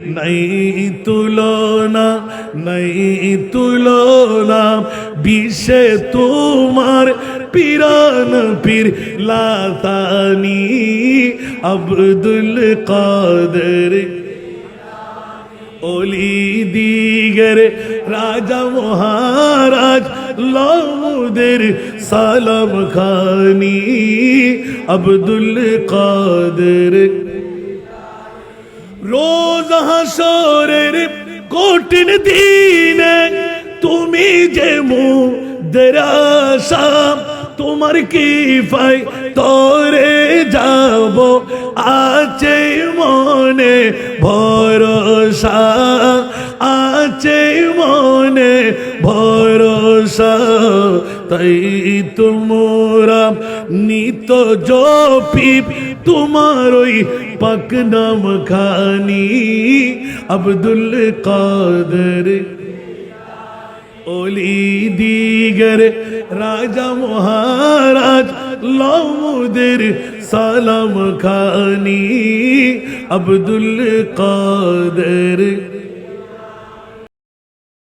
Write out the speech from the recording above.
নাই তুলনা নাই তুলনা, বিষে তোমার পিরান পীর লাতানি আব্দুল কাদের। অলি দিগর রাজা মহারাজ লামুদের সালাম খানি আব্দুল কাদের। রোজ হাসরের কঠিন দিনে তুমি যে মুদরাসা, তোমার কি ফাই তোরে যাব, আছে মনে ভরসা, আছে মনে তাই তোমরা নিত জপি তোমার ওই পাক নাম খানি আব্দুল কাদের ওলি দিগর রাজা মহারাজ লামুদের সালাম খানি আব্দুল কাদের